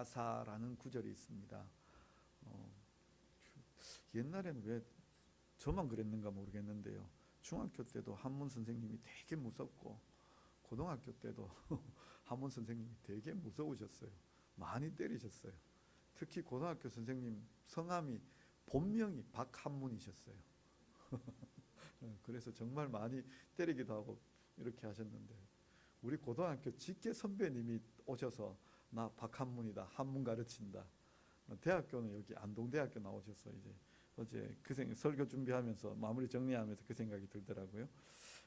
필요아사라는 구절이 있습니다. 어, 옛날에는 왜 저만 그랬는가 모르겠는데요. 중학교 때도 한문 선생님이 되게 무섭고 고등학교 때도 한문 선생님이 되게 무서우셨어요. 많이 때리셨어요. 특히 고등학교 선생님 성함이 본명이 박한문이셨어요. 그래서 정말 많이 때리기도 하고 이렇게 하셨는데 우리 고등학교 직계 선배님이 오셔서 나 박한문이다 한문 가르친다. 대학교는 여기 안동대학교 나오셔서 이제 어제 그 생, 설교 준비하면서 마무리 정리하면서 그 생각이 들더라고요.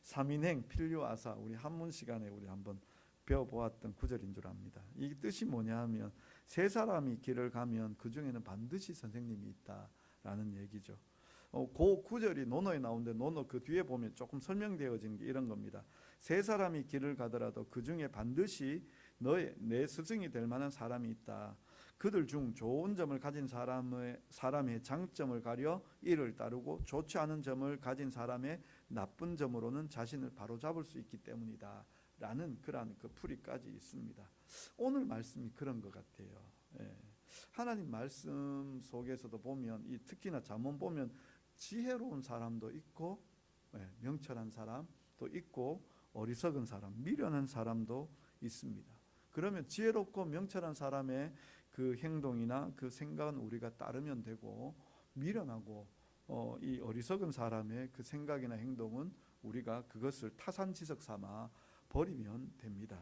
삼인행 필요아사 우리 한문 시간에 우리 한번 배워보았던 구절인 줄 압니다. 이 뜻이 뭐냐 하면 세 사람이 길을 가면 그 중에는 반드시 선생님이 있다라는 얘기죠. 어, 그 구절이 논어에 나오는데 논어 그 뒤에 보면 조금 설명되어진 게 이런 겁니다. 세 사람이 길을 가더라도 그 중에 반드시 너의 내 스승이 될 만한 사람이 있다. 그들 중 좋은 점을 가진 사람의 사람의 장점을 가려 이를 따르고 좋지 않은 점을 가진 사람의 나쁜 점으로는 자신을 바로잡을 수 있기 때문이다. 라는 그러한 그 풀이까지 있습니다. 오늘 말씀이 그런 것 같아요. 예. 하나님 말씀 속에서도 보면 이 특히나 잠언 보면 지혜로운 사람도 있고 예, 명철한 사람도 있고 어리석은 사람, 미련한 사람도 있습니다. 그러면 지혜롭고 명철한 사람의 그 행동이나 그 생각은 우리가 따르면 되고 미련하고 어, 이 어리석은 사람의 그 생각이나 행동은 우리가 그것을 타산지석 삼아 버리면 됩니다.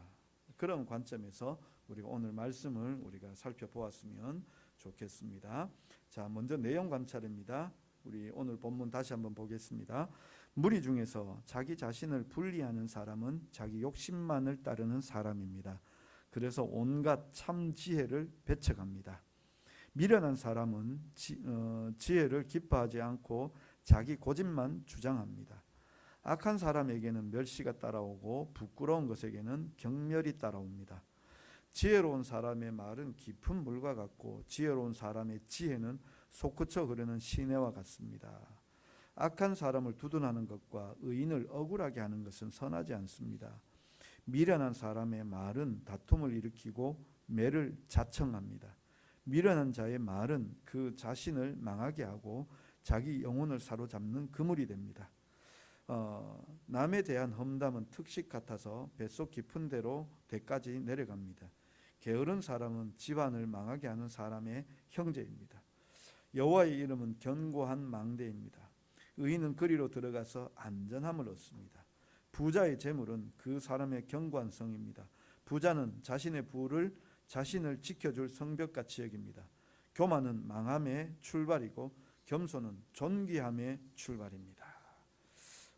그런 관점에서 우리가 오늘 말씀을 우리가 살펴보았으면 좋겠습니다. 자, 먼저 내용 관찰입니다. 우리 오늘 본문 다시 한번 보겠습니다. 무리 중에서 자기 자신을 분리하는 사람은 자기 욕심만을 따르는 사람입니다. 그래서 온갖 참 지혜를 배척합니다. 미련한 사람은 지, 어, 지혜를 기뻐하지 않고 자기 고집만 주장합니다. 악한 사람에게는 멸시가 따라오고 부끄러운 것에게는 경멸이 따라옵니다. 지혜로운 사람의 말은 깊은 물과 같고 지혜로운 사람의 지혜는 솟구쳐 흐르는 시내와 같습니다. 악한 사람을 두둔하는 것과 의인을 억울하게 하는 것은 선하지 않습니다. 미련한 사람의 말은 다툼을 일으키고 매를 자청합니다. 미련한 자의 말은 그 자신을 망하게 하고 자기 영혼을 사로잡는 그물이 됩니다. 어, 남에 대한 험담은 특식 같아서 뱃속 깊은 데로 대까지 내려갑니다. 게으른 사람은 집안을 망하게 하는 사람의 형제입니다. 여호와의 이름은 견고한 망대입니다. 의인은 그리로 들어가서 안전함을 얻습니다. 부자의 재물은 그 사람의 견고한 성입니다. 부자는 자신의 부를 자신을 지켜줄 성벽같이 여깁니다. 교만은 망함의 출발이고 겸손은 존귀함의 출발입니다.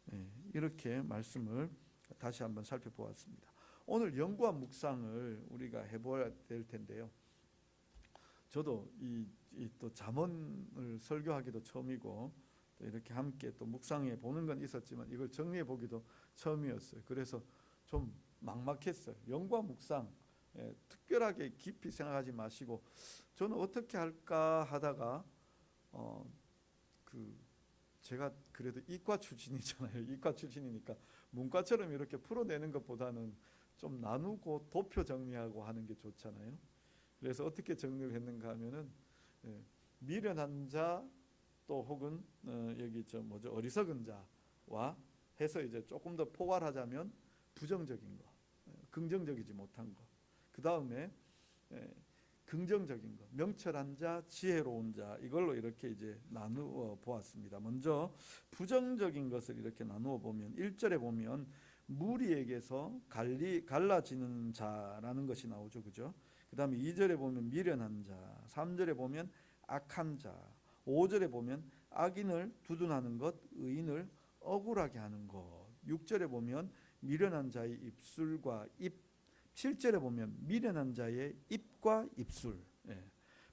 네, 이렇게 말씀을 다시 한번 살펴보았습니다. 오늘 연구한 묵상을 우리가 해보아야 될 텐데요. 저도 이 또 잠언을 설교하기도 처음이고 또 이렇게 함께 또 묵상해 보는 건 있었지만 이걸 정리해 보기도 처음이었어요. 그래서 좀 막막했어요. 연구와 묵상 예, 특별하게 깊이 생각하지 마시고 저는 어떻게 할까 하다가 어, 그 제가 그래도 이과 출신이잖아요. 이과 출신이니까 문과처럼 이렇게 풀어내는 것보다는 좀 나누고 도표 정리하고 하는 게 좋잖아요. 그래서 어떻게 정리를 했는가 하면은 예, 미련한 자 또 혹은 어, 여기 저 뭐죠 어리석은 자와 해서 이제 조금 더 포괄하자면 부정적인 거, 예, 긍정적이지 못한 거. 그 다음에 예, 긍정적인 것, 명철한 자, 지혜로운 자 이걸로 이렇게 이제 나누어 보았습니다. 먼저 부정적인 것을 이렇게 나누어 보면 1절에 보면 무리에게서 갈리 갈라지는 자라는 것이 나오죠. 그죠? 그 다음에 2절에 보면 미련한 자, 3절에 보면 악한 자, 5절에 보면 악인을 두둔하는 것, 의인을 억울하게 하는 것. 6절에 보면 미련한 자의 입술과 입 7절에 보면 미련한 자의 입과 입술. 예.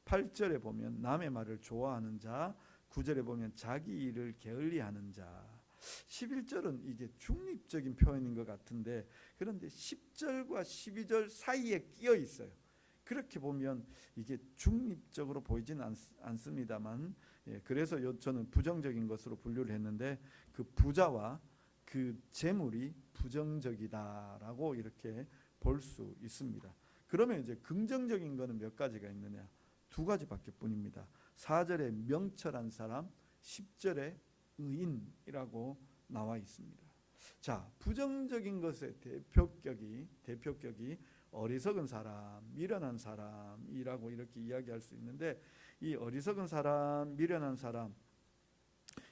8절에 보면 남의 말을 좋아하는 자, 9절에 보면 자기 일을 게을리하는 자. 11절은 이게 중립적인 표현인 것 같은데 그런데 10절과 12절 사이에 끼어 있어요. 그렇게 보면 이게 중립적으로 보이지는 않, 않습니다만 예, 그래서 요, 저는 부정적인 것으로 분류를 했는데 그 부자와 그 재물이 부정적이다라고 이렇게 볼 수 있습니다. 그러면 이제 긍정적인 거는 몇 가지가 있느냐? 두 가지밖에 뿐입니다. 4절에 명철한 사람, 10절에 의인이라고 나와 있습니다. 자, 부정적인 것의 대표격이 대표격이 어리석은 사람, 미련한 사람이라고 이렇게 이야기할 수 있는데 이 어리석은 사람, 미련한 사람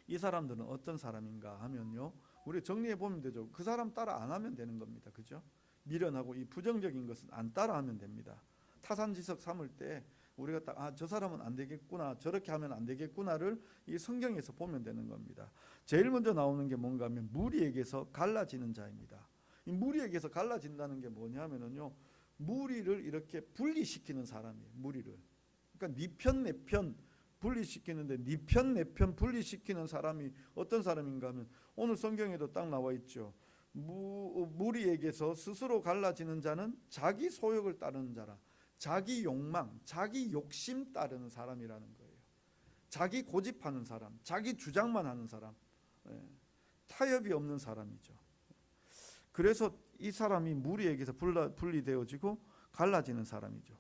이 사람들은 어떤 사람인가 하면요. 우리 정리해 보면 되죠. 그 사람 따라 안 하면 되는 겁니다. 그죠? 미련하고 이 부정적인 것은 안 따라 하면 됩니다. 타산지석 삼을 때 우리가 딱 아 저 사람은 안 되겠구나 저렇게 하면 안 되겠구나를 이 성경에서 보면 되는 겁니다. 제일 먼저 나오는 게 뭔가 하면 무리에게서 갈라지는 자입니다. 이 무리에게서 갈라진다는 게 뭐냐면은요. 무리를 이렇게 분리시키는 사람이에요. 무리를. 그러니까 네편내 편 분리시키는데 네편 내편 분리시키는 사람이 어떤 사람인가 하면 오늘 성경에도 딱 나와 있죠. 무, 무리에게서 스스로 갈라지는 자는 자기 소욕을 따르는 자라. 자기 욕망, 자기 욕심 따르는 사람이라는 거예요. 자기 고집하는 사람, 자기 주장만 하는 사람, 예, 타협이 없는 사람이죠. 그래서 이 사람이 무리에게서 분리되어지고 갈라지는 사람이죠.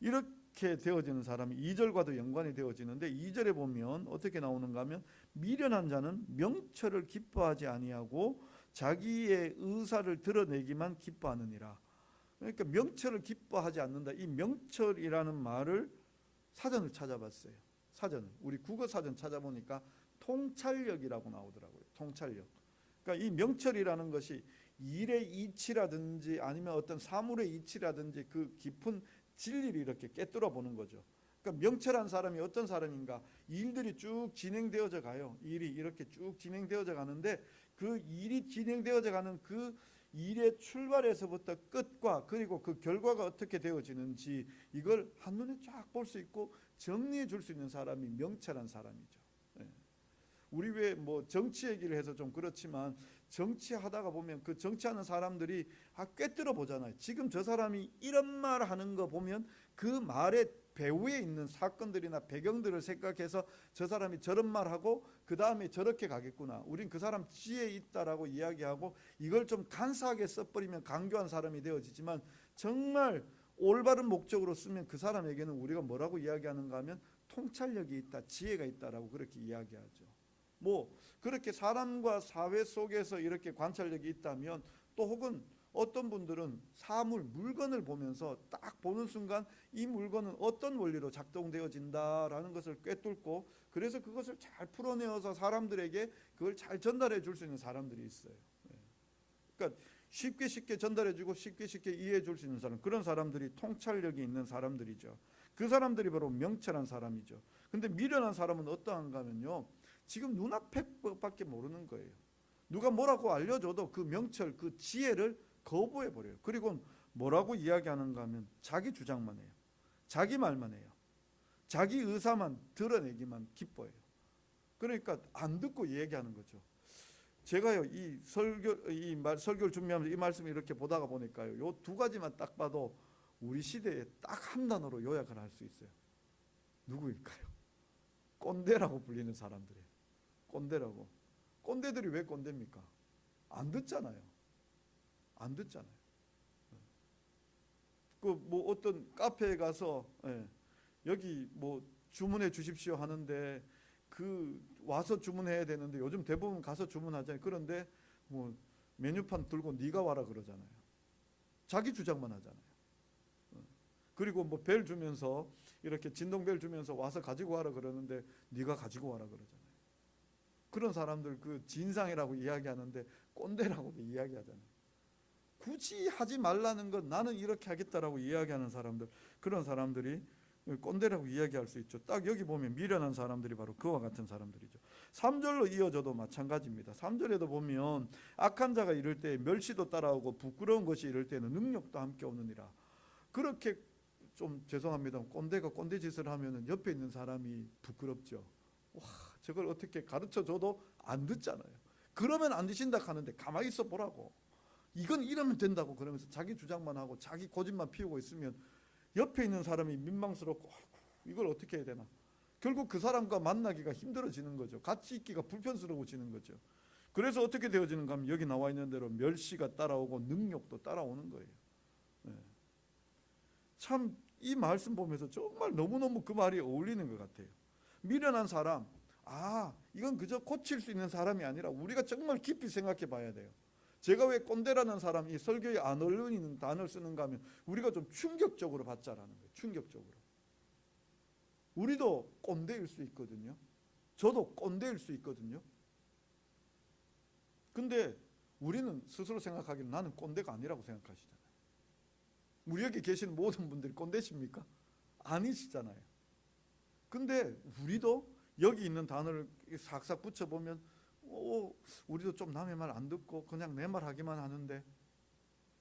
이렇게 되어지는 사람이 2절과도 연관이 되어지는데 2절에 보면 어떻게 나오는가 하면 미련한 자는 명철을 기뻐하지 아니하고 자기의 의사를 드러내기만 기뻐하느니라. 그러니까 명철을 기뻐하지 않는다. 이 명철이라는 말을 사전을 찾아봤어요. 사전. 우리 국어 사전 찾아보니까 통찰력이라고 나오더라고요. 통찰력. 그러니까 이 명철이라는 것이 일의 이치라든지 아니면 어떤 사물의 이치라든지 그 깊은 진리를 이렇게 깨뚫어 보는 거죠. 그러니까 명철한 사람이 어떤 사람인가? 일들이 쭉 진행되어져 가요. 일이 이렇게 쭉 진행되어져 가는데 그 일이 진행되어져 가는 그 일의 출발에서부터 끝과 그리고 그 결과가 어떻게 되어지는지 이걸 한눈에 쫙 볼 수 있고 정리해 줄 수 있는 사람이 명철한 사람이죠. 예. 우리 왜 뭐 정치 얘기를 해서 좀 그렇지만 정치하다가 보면 그 정치하는 사람들이 아 꿰뚫어 보잖아요. 지금 저 사람이 이런 말 하는 거 보면 그 말의 배후에 있는 사건들이나 배경들을 생각해서 저 사람이 저런 말 하고 그 다음에 저렇게 가겠구나. 우린 그 사람 지혜 있다라고 이야기하고 이걸 좀 간사하게 써버리면 강교한 사람이 되어지지만 정말 올바른 목적으로 쓰면 그 사람에게는 우리가 뭐라고 이야기하는가 하면 통찰력이 있다, 지혜가 있다라고 그렇게 이야기하죠. 뭐 그렇게 사람과 사회 속에서 이렇게 관찰력이 있다면 또 혹은 어떤 분들은 사물 물건을 보면서 딱 보는 순간 이 물건은 어떤 원리로 작동되어진다라는 것을 꿰뚫고 그래서 그것을 잘 풀어내어서 사람들에게 그걸 잘 전달해 줄 수 있는 사람들이 있어요. 예. 그러니까 쉽게 쉽게 전달해 주고 쉽게 쉽게 이해해 줄 수 있는 사람 그런 사람들이 통찰력이 있는 사람들이죠. 그 사람들이 바로 명철한 사람이죠. 근데 미련한 사람은 어떠한가 하면요. 지금 눈앞에밖에 모르는 거예요. 누가 뭐라고 알려줘도 그 명철, 그 지혜를 거부해 버려요. 그리고 뭐라고 이야기하는가 하면 자기 주장만 해요. 자기 말만 해요. 자기 의사만 드러내기만 기뻐해요. 그러니까 안 듣고 얘기하는 거죠. 제가요 이 설교 이 말 설교를 준비하면서 이 말씀을 이렇게 보다가 보니까요 요 두 가지만 딱 봐도 우리 시대에 딱 한 단어로 요약을 할 수 있어요. 누구일까요? 꼰대라고 불리는 사람들이에요. 꼰대라고. 꼰대들이 왜 꼰대입니까? 안 듣잖아요. 안 듣잖아요. 그 뭐 어떤 카페에 가서 예, 여기 뭐 주문해 주십시오 하는데 그 와서 주문해야 되는데 요즘 대부분 가서 주문하잖아요. 그런데 뭐 메뉴판 들고 네가 와라 그러잖아요. 자기 주장만 하잖아요. 어. 그리고 뭐 벨 주면서 이렇게 진동벨 주면서 와서 가지고 와라 그러는데 네가 가지고 와라 그러잖아요. 그런 사람들 그 진상이라고 이야기하는데 꼰대라고도 이야기하잖아요. 굳이 하지 말라는 건 나는 이렇게 하겠다라고 이야기하는 사람들 그런 사람들이 꼰대라고 이야기할 수 있죠. 딱 여기 보면 미련한 사람들이 바로 그와 같은 사람들이죠. 3절로 이어져도 마찬가지입니다. 3절에도 보면 악한 자가 이럴 때 멸시도 따라오고 부끄러운 것이 이럴 때는 능력도 함께 오느니라. 그렇게 좀 죄송합니다. 꼰대가 꼰대 짓을 하면은 옆에 있는 사람이 부끄럽죠. 와, 저걸 어떻게 가르쳐 줘도 안 듣잖아요. 그러면 안 드신다 하는데 가만히 있어 보라고. 이건 이러면 된다고 그러면서 자기 주장만 하고 자기 고집만 피우고 있으면 옆에 있는 사람이 민망스럽고 이걸 어떻게 해야 되나. 결국 그 사람과 만나기가 힘들어지는 거죠. 같이 있기가 불편스러워지는 거죠. 그래서 어떻게 되어지는가 하면 여기 나와 있는 대로 멸시가 따라오고 능력도 따라오는 거예요. 네. 참이 말씀 보면서 정말 너무너무 그 말이 어울리는 것 같아요. 미련한 사람, 아, 이건 그저 고칠 수 있는 사람이 아니라 우리가 정말 깊이 생각해 봐야 돼요. 제가 왜 꼰대라는 사람이 설교에 안 어울리는 단어를 쓰는가 하면 우리가 좀 충격적으로 받자라는 거예요. 충격적으로. 우리도 꼰대일 수 있거든요. 저도 꼰대일 수 있거든요. 근데 우리는 스스로 생각하기는 나는 꼰대가 아니라고 생각하시잖아요. 우리 여기 계신 모든 분들이 꼰대십니까? 아니시잖아요. 근데 우리도 여기 있는 단어를 싹싹 붙여보면 어, 우리도 좀 남의 말 안 듣고 그냥 내 말 하기만 하는데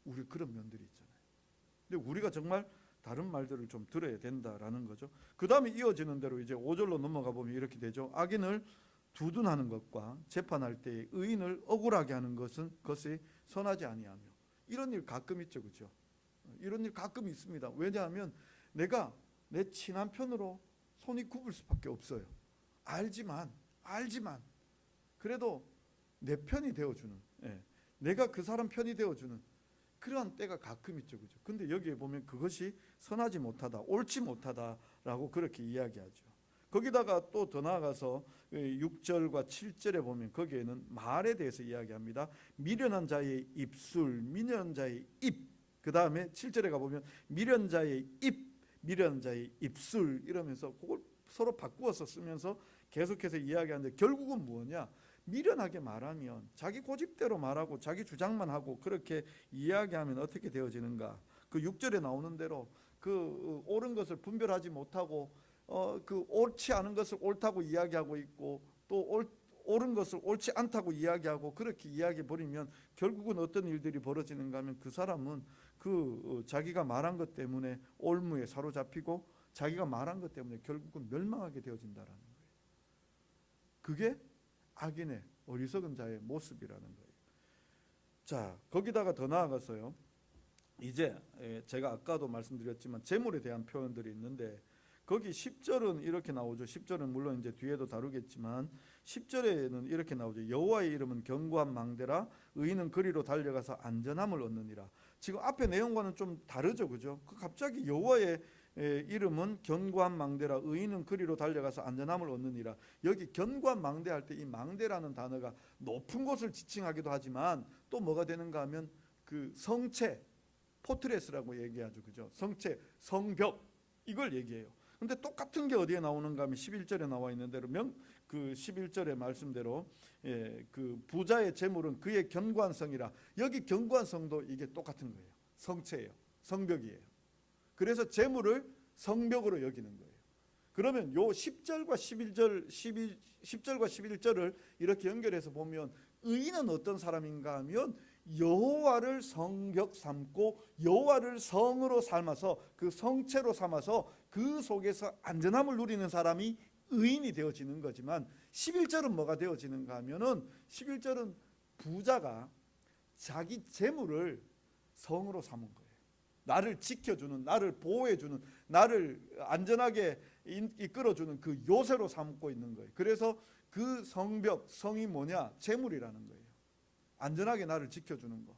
우리 그런 면들이 있잖아요. 근데 우리가 정말 다른 말들을 좀 들어야 된다라는 거죠. 그 다음에 이어지는 대로 이제 5절로 넘어가 보면 이렇게 되죠. 악인을 두둔하는 것과 재판할 때 의인을 억울하게 하는 것은 것이 선하지 아니하며 이런 일 가끔 있죠, 그렇죠? 이런 일 가끔 있습니다. 왜냐하면 내가 내 친한 편으로 손이 굽을 수밖에 없어요. 알지만 알지만 그래도 내 편이 되어주는 예, 내가 그 사람 편이 되어주는 그러한 때가 가끔 있죠, 그죠? 근데 여기에 보면 그것이 선하지 못하다, 옳지 못하다라고 그렇게 이야기하죠. 거기다가 또 더 나아가서 6절과 7절에 보면 거기에는 말에 대해서 이야기합니다. 미련한 자의 입술, 미련한 자의 입. 그 다음에 7절에 가보면 미련자의 입, 미련자의 입술 이러면서 그걸 서로 바꾸어서 쓰면서 계속해서 이야기하는데 결국은 뭐냐? 미련하게 말하면 자기 고집대로 말하고 자기 주장만 하고 그렇게 이야기하면 어떻게 되어지는가? 그 6절에 나오는 대로 그 옳은 것을 분별하지 못하고 어 그 옳지 않은 것을 옳다고 이야기하고 있고 또 옳, 옳은 것을 옳지 않다고 이야기하고 그렇게 이야기해 버리면 결국은 어떤 일들이 벌어지는가 하면 그 사람은 그 어, 자기가 말한 것 때문에 올무에 사로잡히고 자기가 말한 것 때문에 결국은 멸망하게 되어진다라는. 그게 악인의 어리석은 자의 모습이라는 거예요. 자, 거기다가 더 나아가서요. 이제 예, 제가 아까도 말씀드렸지만 재물에 대한 표현들이 있는데 거기 10절은 이렇게 나오죠. 10절은 물론 이제 뒤에도 다루겠지만 10절에는 이렇게 나오죠. 여호와의 이름은 견고한 망대라 의인은 거리로 달려가서 안전함을 얻느니라. 지금 앞에 내용과는 좀 다르죠. 그죠? 그 갑자기 여호와의 에, 이름은 견고한 망대라 의인은 거리로 달려가서 안전함을 얻느니라. 여기 견고한 망대 할 때 이 망대라는 단어가 높은 곳을 지칭하기도 하지만 또 뭐가 되는가 하면 그 성체 포트레스라고 얘기하죠. 그죠? 성체, 성벽 이걸 얘기해요. 근데 똑같은 게 어디에 나오는가 하면 11절에 나와 있는 대로 명 그 11절의 말씀대로 예, 그 부자의 재물은 그의 견고한 성이라 여기 견고한 성도 이게 똑같은 거예요. 성체예요. 성벽이에요. 그래서 재물을 성벽으로 여기는 거예요. 그러면 요 10절과 11절 12 10절과 11절을 이렇게 연결해서 보면 의인은 어떤 사람인가 하면 여호와를 성벽 삼고 여호와를 성으로 삼아서 그 성체로 삼아서 그 속에서 안전함을 누리는 사람이 의인이 되어지는 거지만 11절은 뭐가 되어지는가 하면은 11절은 부자가 자기 재물을 성으로 삼은 거예요. 나를 지켜주는, 나를 보호해주는, 나를 안전하게 이끌어주는 그 요새로 삼고 있는 거예요. 그래서 그 성벽, 성이 뭐냐? 재물이라는 거예요. 안전하게 나를 지켜주는 거.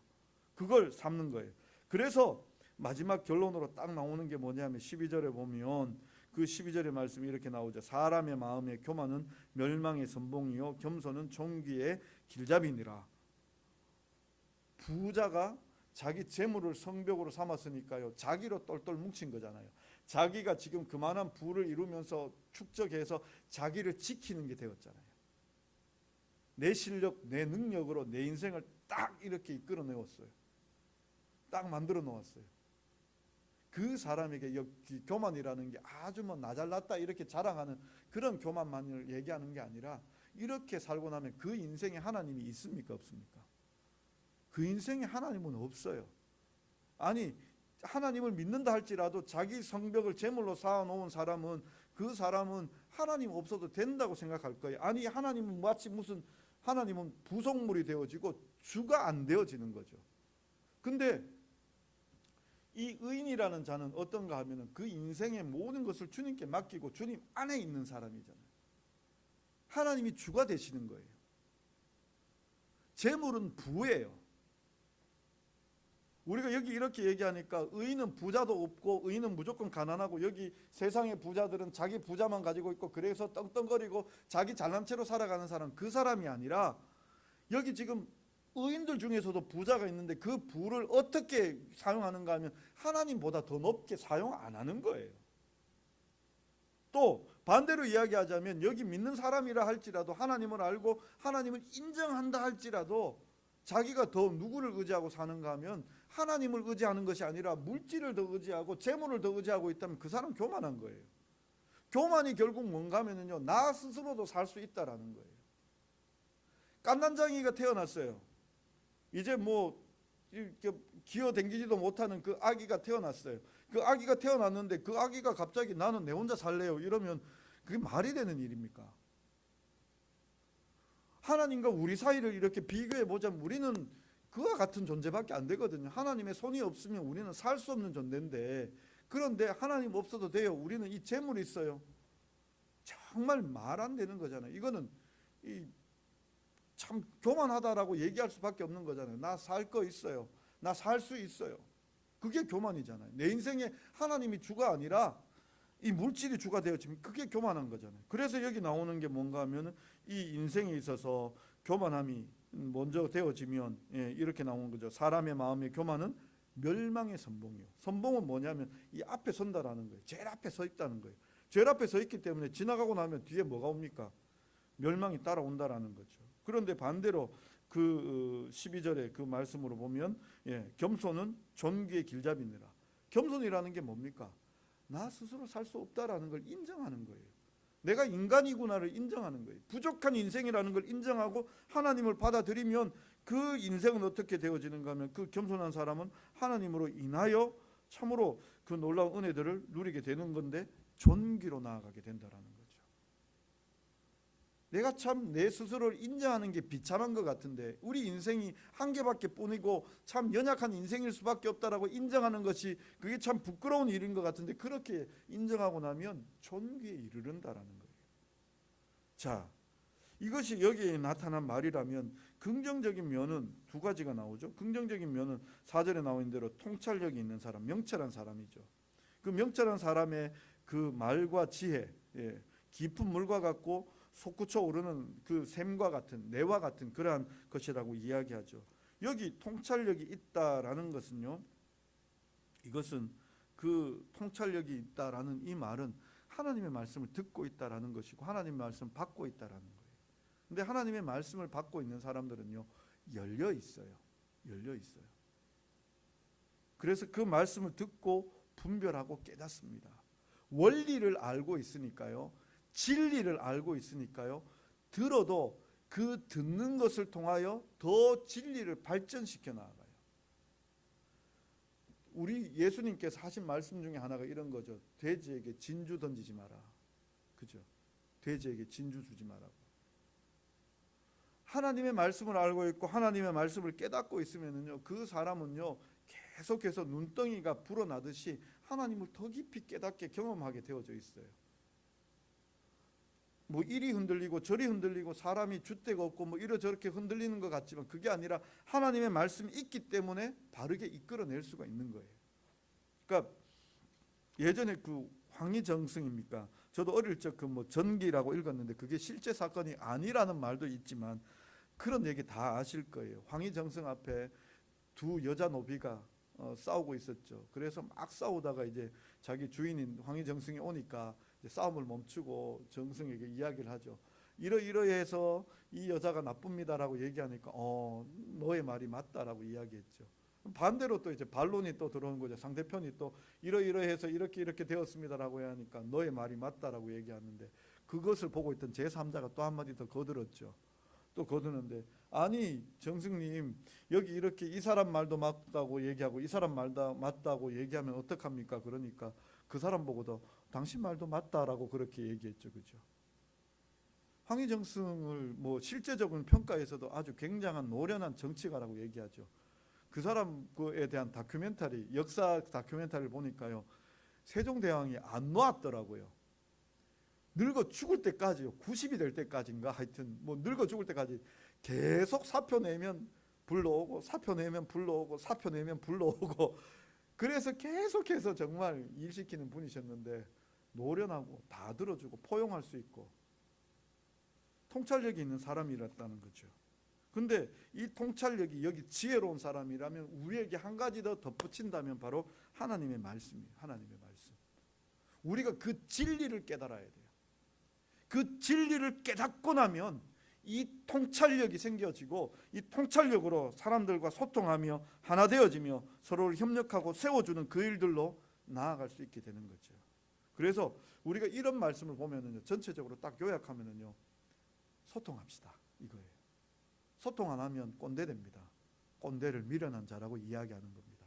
그걸 삼는 거예요. 그래서 마지막 결론으로 딱 나오는 게 뭐냐면 12절에 보면 그 12절의 말씀이 이렇게 나오죠. 사람의 마음의 교만은 멸망의 선봉이요 겸손은 종기의 길잡이니라. 부자가 자기 재물을 성벽으로 삼았으니까요. 자기로 똘똘 뭉친 거잖아요. 자기가 지금 그만한 부를 이루면서 축적해서 자기를 지키는 게 되었잖아요. 내 실력, 내 능력으로 내 인생을 딱 이렇게 이끌어 내었어요. 딱 만들어 놓았어요. 그 사람에게 여기 교만이라는 게 아주 뭐 나잘났다 이렇게 자랑하는 그런 교만만을 얘기하는 게 아니라 이렇게 살고 나면 그 인생에 하나님이 있습니까 없습니까? 그 인생에 하나님은 없어요. 아니 하나님을 믿는다 할지라도 자기 성벽을 제물로 쌓아 놓은 사람은 그 사람은 하나님 없어도 된다고 생각할 거예요. 아니 하나님은 마치 무슨 하나님은 부속물이 되어지고 주가 안 되어지는 거죠. 근데 이 의인이라는 자는 어떤가 하면은 그 인생의 모든 것을 주님께 맡기고 주님 안에 있는 사람이잖아요. 하나님이 주가 되시는 거예요. 재물은 부예요. 우리가 여기 이렇게 얘기하니까 의인은 부자도 없고 의인은 무조건 가난하고 여기 세상의 부자들은 자기 부자만 가지고 있고 그래서 떵떵거리고 자기 잘난 채로 살아가는 사람 그 사람이 아니라 여기 지금 의인들 중에서도 부자가 있는데 그 부를 어떻게 사용하는가 하면 하나님보다 더 높게 사용 안 하는 거예요. 또 반대로 이야기하자면 여기 믿는 사람이라 할지라도 하나님을 알고 하나님을 인정한다 할지라도 자기가 더 누구를 의지하고 사는가 하면 하나님을 의지하는 것이 아니라 물질을 더 의지하고 재물을 더 의지하고 있다면 그 사람 교만한 거예요. 교만이 결국 뭔가 하면은요. 나 스스로도 살 수 있다라는 거예요. 깐난장이가 태어났어요. 이제 뭐 이렇게 기어 댕기지도 못하는 그 아기가 태어났어요. 그 아기가 태어났는데 그 아기가 갑자기 나는 내 혼자 살래요. 이러면 그게 말이 되는 일입니까? 하나님과 우리 사이를 이렇게 비교해 보자면 우리는 그와 같은 존재밖에 안 되거든요. 하나님의 손이 없으면 우리는 살 수 없는 존재인데 그런데 하나님 없어도 돼요. 우리는 이 재물이 있어요. 정말 말 안 되는 거잖아요. 이거는 이참 교만하다라고 얘기할 수밖에 없는 거잖아요. 나 살 거 있어요. 나 살 수 있어요. 그게 교만이잖아요. 내 인생에 하나님이 주가 아니라 이 물질이 주가 되어지면 그게 교만한 거잖아요. 그래서 여기 나오는 게 뭔가 하면은 이 인생에 있어서 교만함이 먼저 되어지면 예, 이렇게 나오는 거죠. 사람의 마음의 교만은 멸망의 선봉이요. 선봉은 뭐냐면 이 앞에 선다라는 거예요. 제일 앞에 서 있다는 거예요. 제일 앞에 서 있기 때문에 지나가고 나면 뒤에 뭐가 옵니까? 멸망이 따라온다라는 거죠. 그런데 반대로 그 12절의 그 말씀으로 보면 예, 겸손은 존귀의 길잡이니라. 겸손이라는 게 뭡니까? 나 스스로 살 수 없다라는 걸 인정하는 거예요. 내가 인간이구나를 인정하는 거예요. 부족한 인생이라는 걸 인정하고 하나님을 받아들이면 그 인생은 어떻게 되어지는가 하면 그 겸손한 사람은 하나님으로 인하여 참으로 그 놀라운 은혜들을 누리게 되는 건데 존귀로 나아가게 된다라는 거죠. 내가 참 내 스스로를 인정하는 게 비참한 것 같은데 우리 인생이 한 개밖에 뿐이고 참 연약한 인생일 수밖에 없다라고 인정하는 것이 그게 참 부끄러운 일인 것 같은데 그렇게 인정하고 나면 존귀에 이르른다라는 거예요. 자, 이것이 여기에 나타난 말이라면 긍정적인 면은 두 가지가 나오죠. 긍정적인 면은 사절에 나온 대로 통찰력이 있는 사람, 명철한 사람이죠. 그 명철한 사람의 그 말과 지혜, 예, 깊은 물과 같고 솟구쳐 오르는 그 샘과 같은 내와 같은 그러한 것이라고 이야기하죠. 여기 통찰력이 있다라는 것은요. 이것은 그 통찰력이 있다라는 이 말은 하나님의 말씀을 듣고 있다라는 것이고 하나님의 말씀을 받고 있다라는 거예요. 근데 하나님의 말씀을 받고 있는 사람들은요. 열려 있어요. 열려 있어요. 그래서 그 말씀을 듣고 분별하고 깨닫습니다. 원리를 알고 있으니까요. 진리를 알고 있으니까요. 들어도 그 듣는 것을 통하여 더 진리를 발전시켜 나가요. 우리 예수님께서 하신 말씀 중에 하나가 이런 거죠. 돼지에게 진주 던지지 마라. 그죠? 돼지에게 진주 주지 마라고. 하나님의 말씀을 알고 있고 하나님의 말씀을 깨닫고 있으면은요. 그 사람은요. 계속해서 눈덩이가 불어나듯이 하나님을 더 깊이 깨닫게 경험하게 되어져 있어요. 뭐 이리 흔들리고 저리 흔들리고 사람이 줏대가 없고 뭐 이러 저렇게 흔들리는 것 같지만 그게 아니라 하나님의 말씀이 있기 때문에 바르게 이끌어낼 수가 있는 거예요. 그러니까 예전에 그 황희정승입니까? 저도 어릴 적 그 뭐 전기라고 읽었는데 그게 실제 사건이 아니라는 말도 있지만 그런 얘기 다 아실 거예요. 황희정승 앞에 두 여자 노비가 어, 싸우고 있었죠. 그래서 막 싸우다가 이제 자기 주인인 황희정승이 오니까 싸움을 멈추고 정승에게 이야기를 하죠. 이러이러해서 이 여자가 나쁩니다라고 얘기하니까 어 너의 말이 맞다라고 이야기했죠. 반대로 또 이제 반론이 또 들어오는 거죠. 상대편이 또 이러이러해서 이렇게 이렇게 되었습니다라고 하니까 너의 말이 맞다라고 얘기하는데 그것을 보고 있던 제 3자가 또 한마디 더 거들었죠. 또 거드는데 아니 정승님 여기 이렇게 이 사람 말도 맞다고 얘기하고 이 사람 말도 맞다고 얘기하면 어떡합니까? 그러니까 그 사람 보고도 당신 말도 맞다라고 그렇게 얘기했죠. 그죠? 황희정승을 뭐 실제적인 평가에서도 아주 굉장한 노련한 정치가라고 얘기하죠. 그 사람에 대한 다큐멘터리, 역사 다큐멘터리를 보니까요. 세종대왕이 안 놓았더라고요. 늙어 죽을 때까지요. 90이 될 때까지인가 하여튼 뭐 늙어 죽을 때까지 계속 사표 내면 불러오고 사표 내면 불러오고 사표 내면 불러오고 그래서 계속해서 정말 일 시키는 분이셨는데 노련하고 다 들어주고 포용할 수 있고 통찰력이 있는 사람이랐다는 거죠. 근데 이 통찰력이 여기 지혜로운 사람이라면 우리에게 한 가지 더 덧붙인다면 바로 하나님의 말씀이에요. 하나님의 말씀. 우리가 그 진리를 깨달아야 돼요. 그 진리를 깨닫고 나면 이 통찰력이 생겨지고 이 통찰력으로 사람들과 소통하며 하나 되어지며 서로를 협력하고 세워주는 그 일들로 나아갈 수 있게 되는 거죠. 그래서 우리가 이런 말씀을 보면은요, 전체적으로 딱 요약하면은요, 소통합시다 이거예요. 소통 안 하면 꼰대 됩니다. 꼰대를 미련한 자라고 이야기하는 겁니다.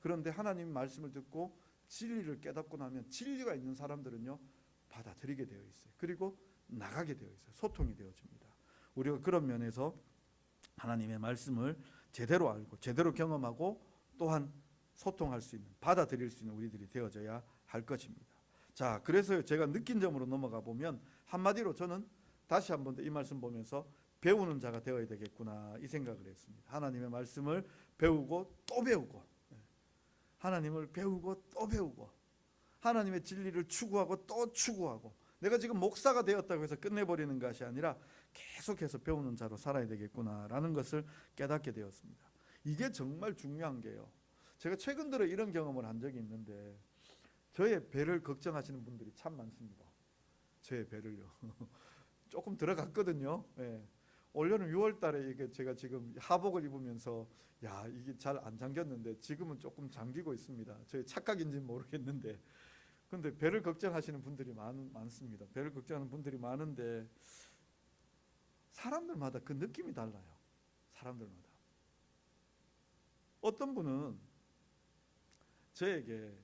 그런데 하나님 말씀을 듣고 진리를 깨닫고 나면 진리가 있는 사람들은요 받아들이게 되어 있어요. 그리고 나가게 되어 있어요. 소통이 되어집니다. 우리가 그런 면에서 하나님의 말씀을 제대로 알고 제대로 경험하고 또한 소통할 수 있는 받아들일 수 있는 우리들이 되어져야 할 것입니다. 자, 그래서 제가 느낀 점으로 넘어가 보면 한마디로 저는 다시 한 번 더 이 말씀 보면서 배우는 자가 되어야 되겠구나 이 생각을 했습니다. 하나님의 말씀을 배우고 또 배우고 예. 하나님을 배우고 또 배우고 하나님의 진리를 추구하고 또 추구하고 내가 지금 목사가 되었다고 해서 끝내버리는 것이 아니라 계속해서 배우는 자로 살아야 되겠구나라는 것을 깨닫게 되었습니다. 이게 정말 중요한 게요. 제가 최근 들어 이런 경험을 한 적이 있는데 저의 배를 걱정하시는 분들이 참 많습니다. 저의 배를요. 조금 들어갔거든요. 예. 올해는 6월 달에 이게 제가 지금 하복을 입으면서 야, 이게 잘 안 잠겼는데 지금은 조금 잠기고 있습니다. 저의 착각인지는 모르겠는데. 근데 배를 걱정하시는 분들이 많, 많습니다. 배를 걱정하는 분들이 많은데 사람들마다 그 느낌이 달라요. 사람들마다. 어떤 분은 저에게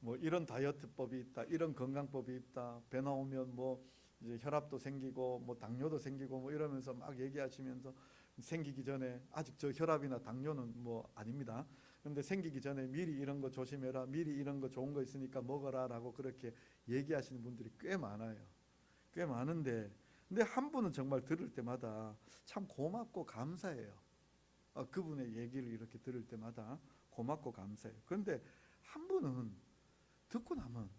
뭐 이런 다이어트법이 있다, 이런 건강법이 있다, 배 나오면 뭐 이제 혈압도 생기고 뭐 당뇨도 생기고 뭐 이러면서 막 얘기하시면서 생기기 전에 아직 저 혈압이나 당뇨는 뭐 아닙니다. 근데 생기기 전에 미리 이런 거 조심해라, 미리 이런 거 좋은 거 있으니까 먹어라라고 그렇게 얘기하시는 분들이 꽤 많아요. 꽤 많은데 근데 한 분은 정말 들을 때마다 참 고맙고 감사해요. 어, 그분의 얘기를 이렇게 들을 때마다 고맙고 감사해요. 그런데 한 분은 듣고 나면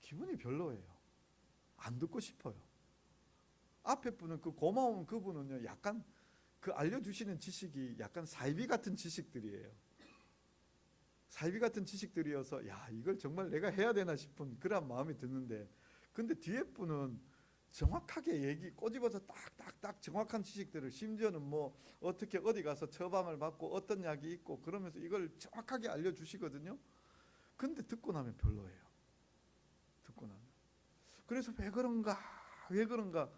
기분이 별로예요. 안 듣고 싶어요. 앞에 분은 그 고마운 그분은요, 약간 그 알려주시는 지식이 약간 사이비 같은 지식들이에요. 사이비 같은 지식들이어서 야 이걸 정말 내가 해야 되나 싶은 그런 마음이 드는데 근데 뒤에 분은 정확하게 얘기 꼬집어서 딱딱딱 정확한 지식들을 심지어는 뭐 어떻게 어디 가서 처방을 받고 어떤 약이 있고 그러면서 이걸 정확하게 알려주시거든요. 근데 듣고 나면 별로예요. 듣고 나면. 그래서 왜 그런가? 왜 그런가?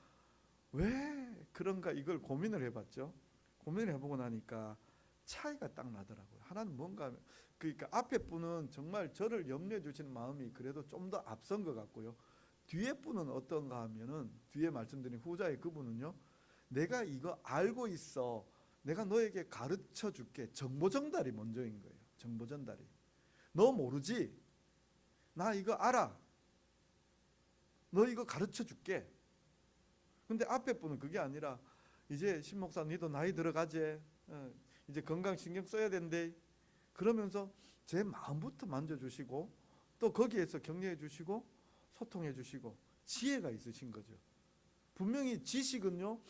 왜 그런가? 이걸 고민을 해봤죠. 고민을 해보고 나니까 차이가 딱 나더라고요. 하나는 뭔가 그러니까 앞에 분은 정말 저를 염려해 주시는 마음이 그래도 좀 더 앞선 것 같고요. 뒤에 분은 어떤가 하면은 뒤에 말씀드린 후자의 그분은요. 내가 이거 알고 있어. 내가 너에게 가르쳐 줄게. 정보 전달이 먼저인 거예요. 정보 전달이. 너 모르지? 나 이거 알아. 너 이거 가르쳐 줄게. 근데 앞에 분은 그게 아니라 이제 신 목사 니도 나이 들어가지. 어, 이제 건강 신경 써야 된대. 그러면서 제 마음부터 만져주시고 또 거기에서 격려해 주시고 소통해 주시고 지혜가 있으신 거죠. 분명히 지식은요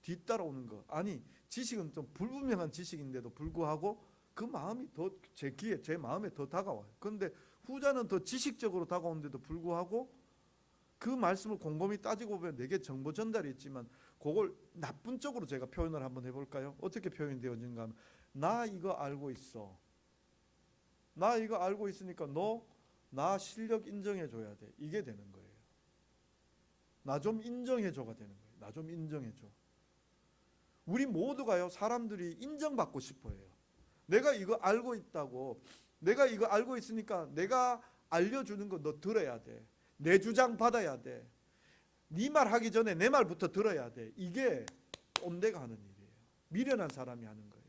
뒤따라오는 거 아니 지식은 좀 불분명한 지식인데도 불구하고 그 마음이 더 제 귀에 제 마음에 더 다가와요. 그런데 후자는 더 지식적으로 다가오는데도 불구하고 그 말씀을 곰곰이 따지고 보면 내게 정보 전달이 있지만 그걸 나쁜 쪽으로 제가 표현을 한번 해볼까요? 어떻게 표현되어진가 하면 나 이거 알고 있어. 나 이거 알고 있으니까 너 나 실력 인정해 줘야 돼. 이게 되는 거예요. 나 좀 인정해 줘가 되는 거예요. 나 좀 인정해 줘. 우리 모두가요 사람들이 인정받고 싶어해요. 내가 이거 알고 있다고 내가 이거 알고 있으니까 내가 알려주는 거 너 들어야 돼. 내 주장 받아야 돼. 네 말 하기 전에 내 말부터 들어야 돼. 이게 꼰대가 하는 일이에요. 미련한 사람이 하는 거예요.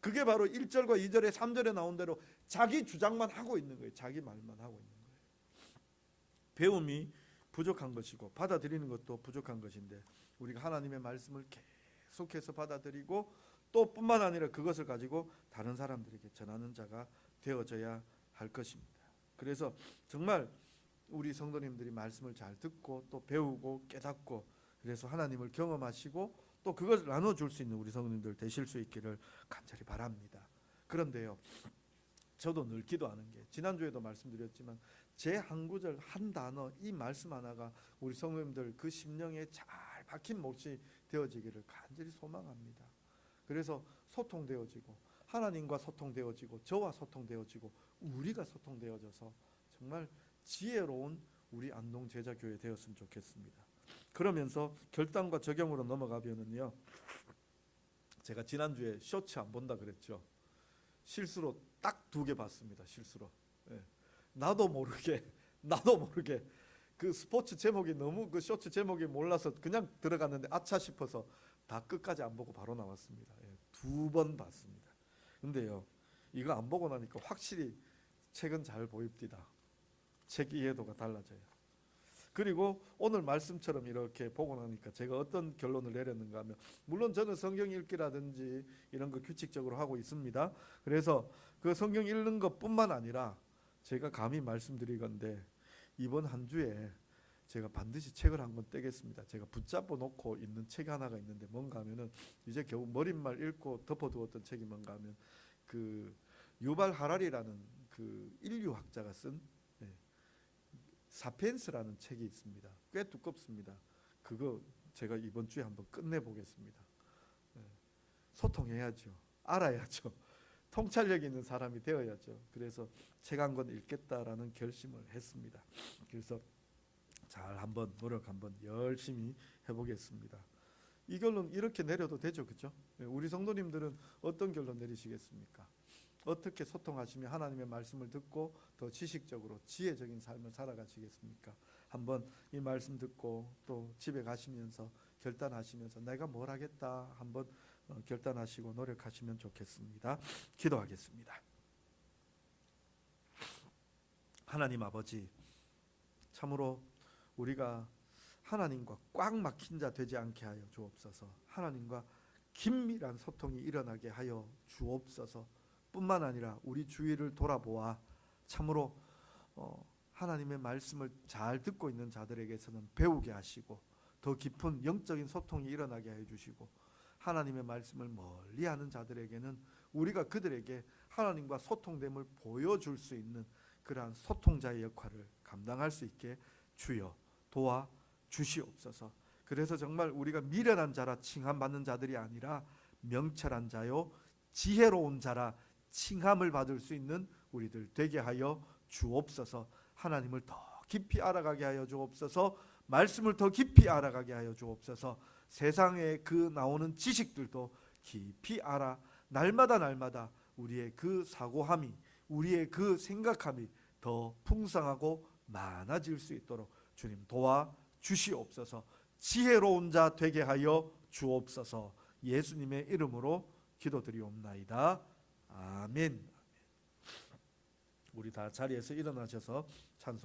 그게 바로 1절과 2절에 3절에 나온 대로 자기 주장만 하고 있는 거예요. 자기 말만 하고 있는 거예요. 배움이 부족한 것이고 받아들이는 것도 부족한 것인데 우리가 하나님의 말씀을 계속해서 받아들이고 또 뿐만 아니라 그것을 가지고 다른 사람들에게 전하는 자가 되어져야 할 것입니다. 그래서 정말 우리 성도님들이 말씀을 잘 듣고 또 배우고 깨닫고 그래서 하나님을 경험하시고 또 그것을 나눠줄 수 있는 우리 성도님들 되실 수 있기를 간절히 바랍니다. 그런데요, 저도 늘 기도하는 게 지난주에도 말씀드렸지만 제 한 구절 한 단어 이 말씀 하나가 우리 성도님들 그 심령에 잘 박힌 몫이 되어지기를 간절히 소망합니다. 그래서 소통되어지고 하나님과 소통되어지고 저와 소통되어지고 우리가 소통되어져서 정말 지혜로운 우리 안동 제자 교회 되었으면 좋겠습니다. 그러면서 결단과 적용으로 넘어가면은요. 제가 지난주에 쇼츠 안 본다 그랬죠. 실수로 딱 두 개 봤습니다. 실수로. 예. 나도 모르게 나도 모르게 그 스포츠 제목이 너무 그 쇼츠 제목이 몰라서 그냥 들어갔는데 아차 싶어서 다 끝까지 안 보고 바로 나왔습니다. 예. 두번 봤습니다. 근데요. 이거 안 보고 나니까 확실히 책은 잘 보입니다. 책 이해도가 달라져요. 그리고 오늘 말씀처럼 이렇게 보고 나니까 제가 어떤 결론을 내렸는가 하면 물론 저는 성경 읽기라든지 이런 거 규칙적으로 하고 있습니다. 그래서 그 성경 읽는 것뿐만 아니라 제가 감히 말씀드리건데 이번 한 주에 제가 반드시 책을 한 권 떼겠습니다. 제가 붙잡아 놓고 있는 책 하나가 있는데 뭔가 하면은 이제 겨우 머릿말 읽고 덮어두었던 책이 뭔가 하면 그 유발 하라리라는 그 인류학자가 쓴 예, 사피엔스라는 책이 있습니다. 꽤 두껍습니다. 그거 제가 이번 주에 한번 끝내 보겠습니다. 예, 소통해야죠. 알아야죠. 통찰력 있는 사람이 되어야죠. 그래서 책 한 권 읽겠다라는 결심을 했습니다. 그래서 잘 한번 노력 한번 열심히 해보겠습니다. 이 결론 이렇게 내려도 되죠, 그렇죠? 우리 성도님들은 어떤 결론 내리시겠습니까? 어떻게 소통하시며 하나님의 말씀을 듣고 더 지식적으로 지혜적인 삶을 살아가시겠습니까? 한번 이 말씀 듣고 또 집에 가시면서 결단하시면서 내가 뭘 하겠다 한번 어, 결단하시고 노력하시면 좋겠습니다. 기도하겠습니다. 하나님 아버지 참으로 우리가 하나님과 꽉 막힌 자 되지 않게 하여 주옵소서. 하나님과 긴밀한 소통이 일어나게 하여 주옵소서. 뿐만 아니라 우리 주위를 돌아보아 참으로 어, 하나님의 말씀을 잘 듣고 있는 자들에게서는 배우게 하시고 더 깊은 영적인 소통이 일어나게 해 주시고 하나님의 말씀을 멀리 하는 자들에게는 우리가 그들에게 하나님과 소통됨을 보여줄 수 있는 그러한 소통자의 역할을 감당할 수 있게 주여 도와 주시옵소서. 그래서 정말 우리가 미련한 자라 칭함 받는 자들이 아니라 명철한 자요 지혜로운 자라 칭함을 받을 수 있는 우리들 되게 하여 주옵소서. 하나님을 더 깊이 알아가게 하여 주옵소서. 말씀을 더 깊이 알아가게 하여 주옵소서. 세상에 그 나오는 지식들도 깊이 알아 날마다 날마다 우리의 그 사고함이 우리의 그 생각함이 더 풍성하고 많아질 수 있도록 주님 도와 주시옵소서. 지혜로운 자 되게 하여 주옵소서. 예수님의 이름으로 기도드리옵나이다. 아멘. 우리 다 자리에서 일어나셔서 찬송